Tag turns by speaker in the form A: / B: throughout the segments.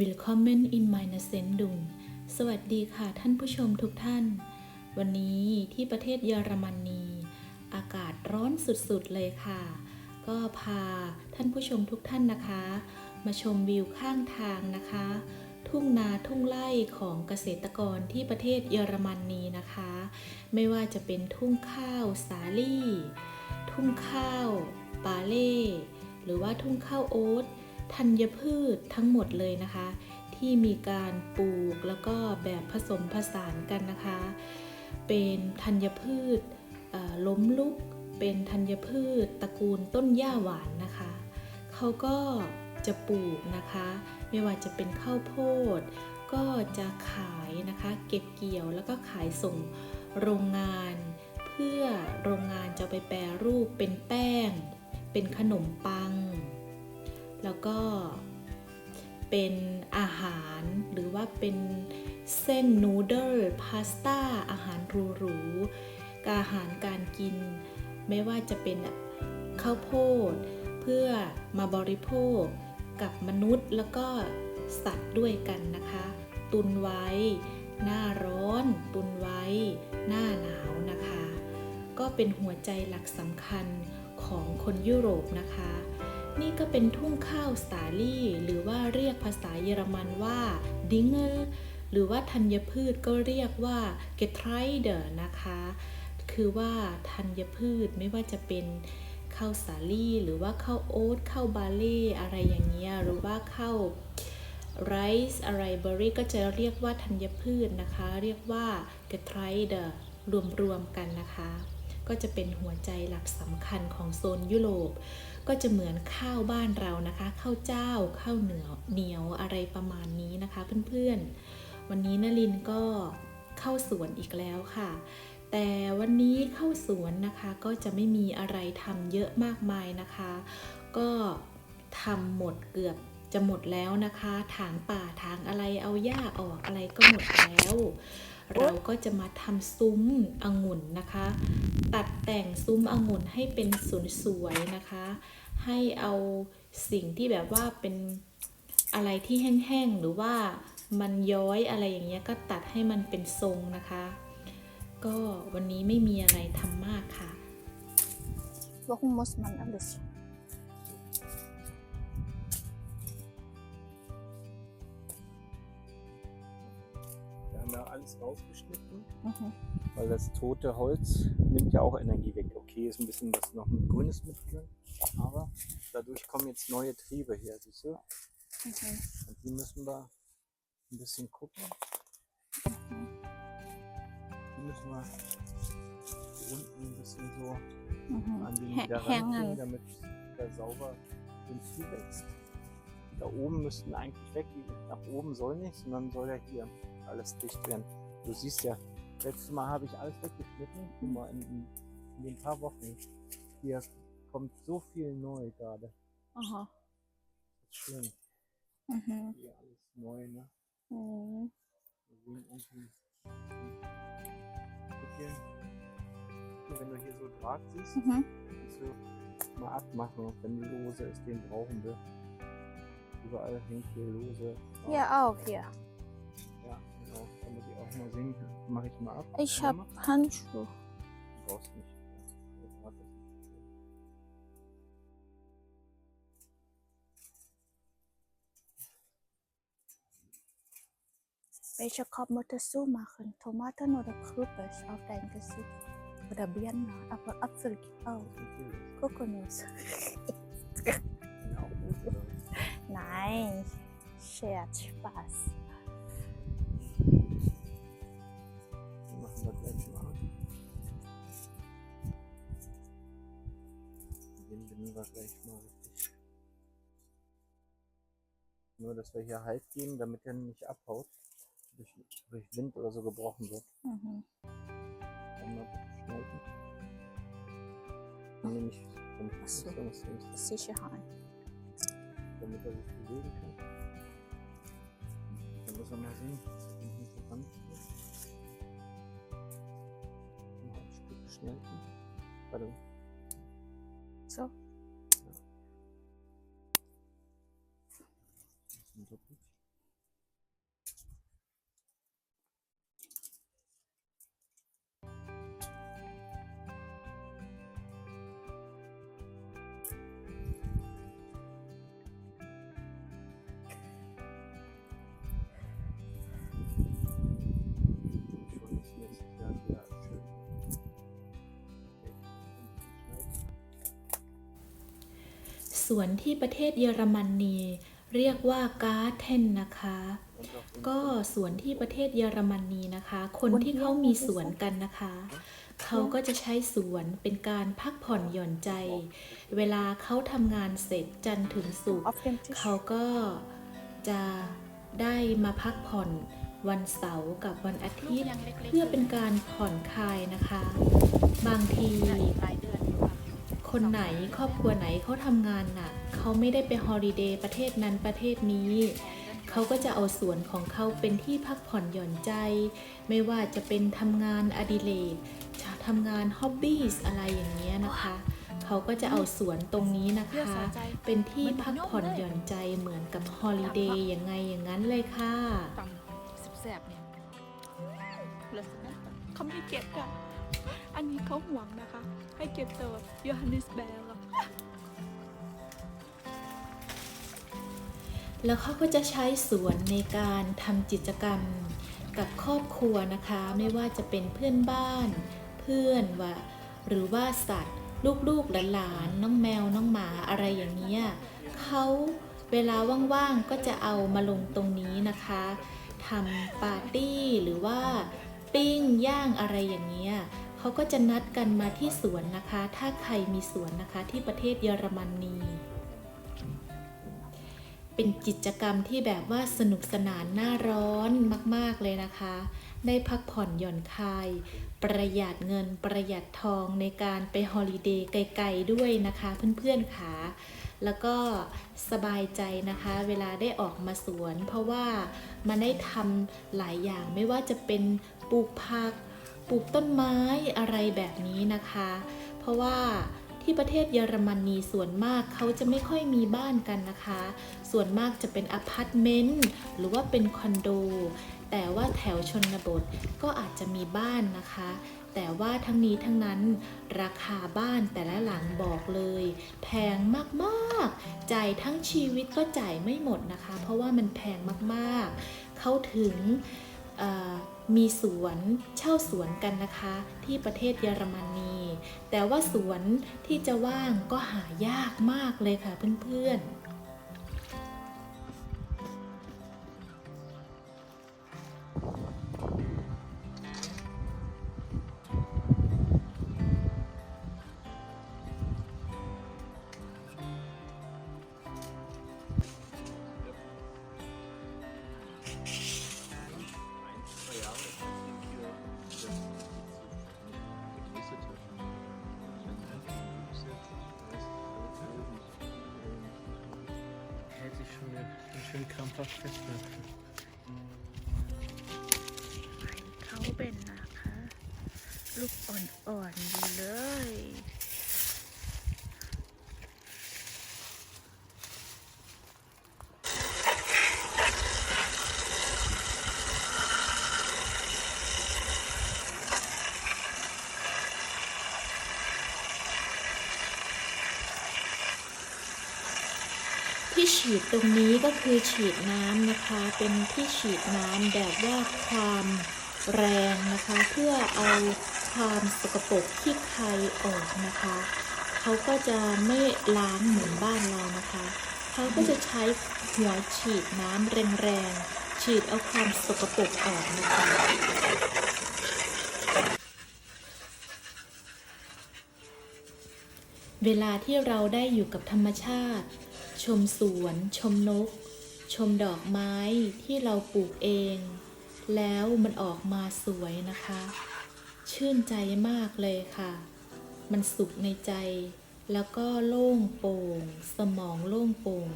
A: Willkommen in meine Sendung สวัสดีค่ะท่านผู้ชมทุกท่าน วันนี้ที่ประเทศเยอรมนี อากาศร้อนสุดๆเลยค่ะ ก็พาท่านผู้ชมทุกท่านนะคะ มาชมวิวข้างทางนะคะ ทุ่งนาทุ่งไร่ของเกษตรกรที่ประเทศเยอรมนีนะคะ ไม่ว่าจะเป็นทุ่งข้าวสาลี่ ทุ่งข้าวปาเล่ หรือว่าทุ่งข้าวโอ๊ต ธัญพืชทั้งหมดเลยนะคะ ที่มีการปลูกแล้วก็แบบผสมผสานกันนะคะ เป็นธัญพืชล้มลุก เป็นธัญพืชตระกูลต้นหญ้าหวานนะคะ เขาก็จะปลูกนะคะ ไม่ว่าจะเป็นข้าวโพด ก็จะขายนะคะ เก็บเกี่ยวแล้วก็ขายส่งโรงงาน เพื่อโรงงานจะไปแปรรูปเป็นแป้ง เป็นขนมปัง แล้วก็เป็นอาหารหรือว่าเป็นเส้นนูเดิลพาสต้าอาหารหรูๆอาหารการกิน ไม่ว่าจะเป็นข้าวโพด เพื่อมาบริโภคกับมนุษย์แล้วก็สัตว์ด้วยกันนะคะ ตุนไว้ หน้าร้อน ตุนไว้ หน้าหนาวนะคะ ก็เป็นหัวใจหลักสำคัญของคนยุโรปนะคะ นี่ก็เป็นทุ่งข้าวสาลี่ หรือว่าเรียกภาษาเยอรมันว่าดิงเกอร์หรือว่าธัญพืชก็เรียกว่าเกทไรเดอร์นะคะ คือว่าธัญพืชไม่ว่าจะเป็นข้าวสาลี่ หรือว่าข้าวโอ๊ตข้าวบาเล่อะไรอย่างเงี้ยหรือว่าข้าวไรซ์อะไรเบอร์รี่ก็จะเรียกว่าธัญพืชนะคะ เรียกว่าเกทไรเดอร์รวมๆกันนะคะ ก็จะเป็นหัวใจหลักสำคัญของโซนยุโรป ก็จะเหมือนข้าวบ้านเรานะคะข้าวเจ้าข้าวเหนียวเหนียวอะไรประมาณนี้นะคะเพื่อนๆ วันนี้นลินก็เข้าสวนอีกแล้วค่ะ แต่วันนี้เข้าสวนนะคะก็จะไม่มีอะไรทำเยอะมากมายนะคะ ก็ทำหมดเกือบจะหมดแล้วนะคะ ถางป่าถางอะไรเอาหญ้าออกอะไรก็หมดแล้ว เราก็จะมาทำซุ้มองุ่นนะคะ ตัดแต่งซุ้มองุ่นให้เป็นสวยๆนะคะ ให้เอาสิ่งที่แบบว่าเป็นอะไรที่แห้งๆหรือว่ามันย้อยอะไรอย่างเงี้ยก็ตัดให้มันเป็นทรงนะคะ ก็วันนี้ไม่มีอะไรทำมากค่ะ
B: Warum muss man alles?
C: Alles rausgeschnitten,
B: Mhm.
C: weil das tote Holz nimmt ja auch Energie weg. Okay, ist ein bisschen was noch ein grünes mit drin, aber dadurch kommen jetzt neue Triebe her, siehst du?
B: Mhm.
C: Und die müssen wir ein bisschen gucken. Die müssen wir unten ein bisschen so
B: Mhm.
C: an den wieder rankriegen, damit der sauber den zuwächst. Da oben müssten eigentlich weg, nach oben soll nicht, sondern soll ja hier alles dicht werden. Du siehst ja, letztes Mal habe ich alles weggeschnitten, guck mal, in, in, den paar Wochen. Hier kommt so viel neu gerade.
B: Aha.
C: Das ist schön.
B: Mhm.
C: Hier alles neu, ne?
B: Mhm.
C: Wir sehen unten. Hier. Wenn du hier so Draht siehst,
B: Mhm.
C: kannst du mal abmachen. Wenn lose ist, den brauchen wir. Überall hängt hier lose.
B: Hier auch, hier.
C: Mal sehen mache ich mal ab.
B: Ich habe. Handschuhe.
C: Du brauchst nicht. Ja, warte.
B: Welche Kopf möchtest du machen? Tomaten oder Kürbis auf dein Gesicht? Oder Birne? Aber Apfel geht auch. Kokosnuss. Nein. Scherz, Spaß.
C: Binden wir gleich mal richtig. Nur, dass wir hier Halt geben, damit er nicht abhaut. Durch, durch Wind oder so gebrochen wird.
B: Mhm.
C: Schneiden. Nee, nicht vom
B: so. Sicherheit.
C: damit er sich bewegen kann. Dann muss er mal sehen, dass er so ran Mal ein Stück schneiden. Warte,
B: So.
C: ส
A: วนที่ประเทศเยอรมนนี เรียกว่าการ์เทนนะคะ
C: Und auch in
A: ก็สวนที่ประเทศเยอรมนีนะคะ คนที่เขามีสวนกันนะคะ เขาก็จะใช้สวนเป็นการพักผ่อนหย่อนใจ เวลาเขาทำงานเสร็จจันทร์ถึงศุกร์
B: Auf dem Tisch.
A: เขาก็จะได้มาพักผ่อนวันเสาร์กับวันอาทิตย์ เพื่อเป็นการผ่อนคลายนะคะ บางที
B: ปลายเดือนอยู่ครับ
A: คนไหนครอบครัวไหนเขาทำงานหนัก เขาไม่ได้ไปฮอลิเดย์ประเทศนั้นประเทศนี้ เขาก็จะเอาสวนของเขาเป็นที่พักผ่อนหย่อนใจ ไม่ว่าจะเป็นทำงานอดิเรกทำงานฮ็อบบี้อะไรอย่างเงี้ยนะคะ เขาก็จะเอาสวนตรงนี้นะคะ เป็นที่พักผ่อนหย่อนใจเหมือนกับฮอลิเดย์อยังไงอย่างนั้นเลยค่ะ
B: แสบเนี่ยเขาไม่เก็บอะอันนี้เขาห่วงนะคะ ให้เก็บตัวยฮันนิสแบร์
A: แล้วเขาก็จะใช้สวนในการทำกิจกรรมกับครอบครัวนะคะ ไม่ว่าจะเป็นเพื่อนบ้าน เพื่อนว่าหรือว่าสัตว์ ลูกๆหลานๆน้องแมวน้องหมาอะไรอย่างเงี้ยเขาเวลาว่างๆก็จะเอามาลงตรงนี้นะคะทำปาร์ตี้หรือว่าปิ้งย่างอะไรอย่างเงี้ยเขาก็จะนัดกันมาที่สวนนะคะ ถ้าใครมีสวนนะคะที่ประเทศเยอรมนี เป็นกิจกรรมที่แบบว่าสนุกสนานน่าร้อนมาก ๆ เลยนะคะ ได้พักผ่อนหย่อนคลาย ประหยัดเงินประหยัดทองในการไปฮอลิเดย์ไกล ๆ ด้วยนะคะ เพื่อนๆค่ะแล้วก็สบายใจนะคะ เวลาได้ออกมาสวน เพราะว่ามันได้ทำหลายอย่างไม่ว่าจะเป็นปลูกผัก ปลูกต้นไม้อะไรแบบนี้นะคะ เพราะว่า ที่ประเทศเยอรมนีส่วนมากเขาจะไม่ค่อยมีบ้านกันนะคะ ส่วนมากจะเป็นอพาร์ตเมนต์หรือว่าเป็นคอนโด แต่ว่าแถวชนบทก็อาจจะมีบ้านนะคะ แต่ว่าทั้งนี้ทั้งนั้นราคาบ้านแต่ละหลังบอกเลย แพงมากๆ จ่ายทั้งชีวิตก็จ่ายไม่หมดนะคะ เพราะว่ามันแพงมากๆ เขาถึงมีสวนเช่าสวนกันนะคะ ที่ประเทศเยอรมนี แต่ว่าสวนที่จะว่างก็หายากมากเลยค่ะเพื่อนๆ
B: เขาเป็นนะคะ ลูกอ่อนๆอยู่เลย
A: ที่ฉีดตรงนี้ก็คือฉีดน้ำนะคะ เป็นที่ฉีดน้ำแบบว่าความแรงนะคะ เพื่อเอาความสกปรกที่ใครออกนะคะ เขาก็จะไม่ล้างเหมือนบ้านเรานะคะ เขาก็จะใช้หัวฉีดน้ำแรงๆ ฉีดเอาความสกปรกออกนะคะเวลาที่เราได้อยู่กับธรรมชาติ ชมสวน ชมนก ชมดอกไม้ที่เราปลูกเอง แล้วมันออกมาสวยนะคะ ชื่นใจมากเลยค่ะ มันสุขในใจ แล้วก็โล่งโปร่ง สมองโล่งโปร่ง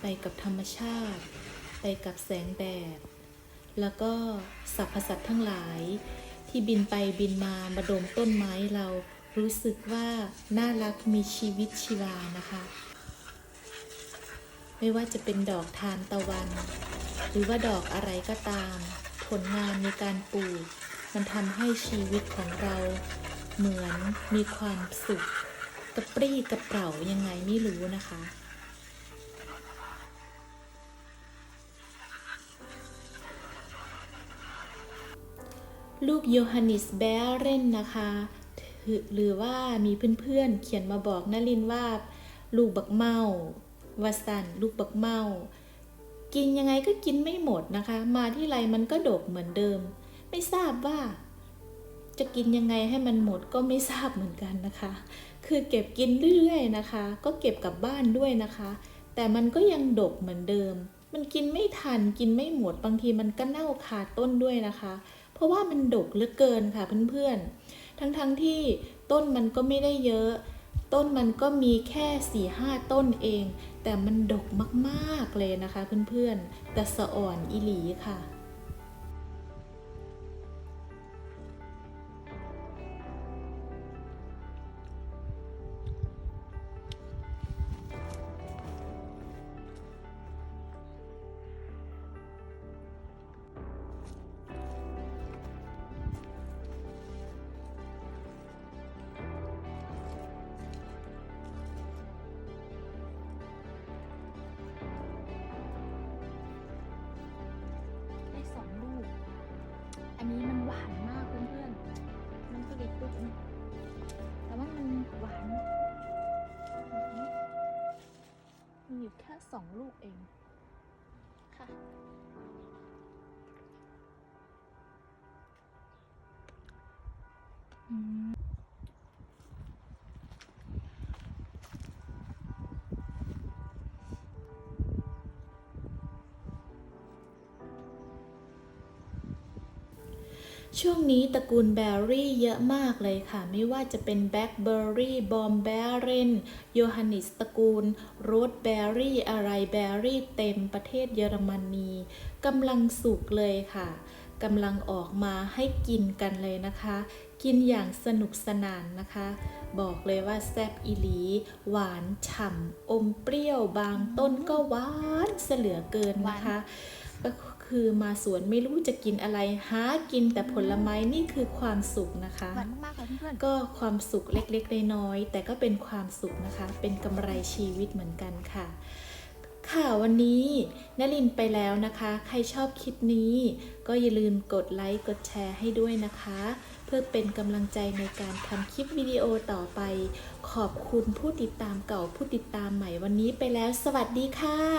A: ไปกับธรรมชาติ ไปกับแสงแดด แล้วก็สรรพสัตว์ทั้งหลาย ที่บินไปบินมามาดมต้นไม้เรารู้สึกว่าน่ารักมีชีวิตชีวานะคะ ไม่ว่าจะเป็นดอกทานตะวัน หรือว่าดอกอะไรก็ตาม ผลงานในการปลูก มันทำให้ชีวิตของเรา เหมือนมีความสุข กระปรี้กระเปร่ายังไงไม่รู้นะคะลูกโยฮันนิสแบเรนนะคะ หรือว่ามีเพื่อนๆเขียนมาบอกนลินว่า ลูกบักเมา วาสันลูกบักเมา กินยังไงก็กินไม่หมดนะคะ มาที่ไรมันก็ดกเหมือนเดิม ไม่ทราบว่า จะกินยังไงให้มันหมดก็ไม่ทราบเหมือนกันนะคะ คือเก็บกินเรื่อยๆนะคะ ก็เก็บกลับบ้านด้วยนะคะ แต่มันก็ยังดกเหมือนเดิม มันกินไม่ทันกินไม่หมดบางทีมันก็เน่าคาต้นด้วยนะคะ เพราะว่ามันดกเหลือเกินค่ะเพื่อนๆทั้งๆที่ต้นมันก็ไม่ได้เยอะ ต้นมันก็มีแค่4ี่ห้าต้นเอง แต่มันดกมากๆเลยนะคะเพื่อนๆแต่สะอ่อนอีหลีค่ะ
B: อยู่แค่สองลูกเอง
A: ช่วงนี้ตระกูลแบร์รี่เยอะมากเลยค่ะ ไม่ว่าจะเป็นแบล็คเบอร์รี่ บอมแบรเรนโยฮันนิสตระกูล โรสแบร์รี่ อะไรแบร์รี่เต็มประเทศเยอรมนีกำลังสุกเลยค่ะกำลังออกมาให้กินกันเลยนะคะ กินอย่างสนุกสนานนะคะ บอกเลยว่าแซบอีหลี หวานฉ่ำอมเปรี้ยวบางต้นก็หวานเสลือเกินนะคะ คือมาสวนไม่รู้จะกินอะไร หากินแต่ผลไม้นี่คือความสุขนะคะ
B: หวานมากๆค่ะเพื่อน
A: ก็ความสุขเล็กๆน้อยๆแต่ก็เป็นความสุขนะคะ เป็นกำไรชีวิตเหมือนกันค่ะค่ะวันนี้นลินไปแล้วนะคะ ใครชอบคลิปนี้ ก็อย่าลืมกดไลค์กดแชร์ให้ด้วยนะคะ เพื่อเป็นกำลังใจในการทำคลิปวิดีโอต่อไป ขอบคุณผู้ติดตามเก่าผู้ติดตามใหม่วันนี้ไปแล้ว สวัสดีค่ะ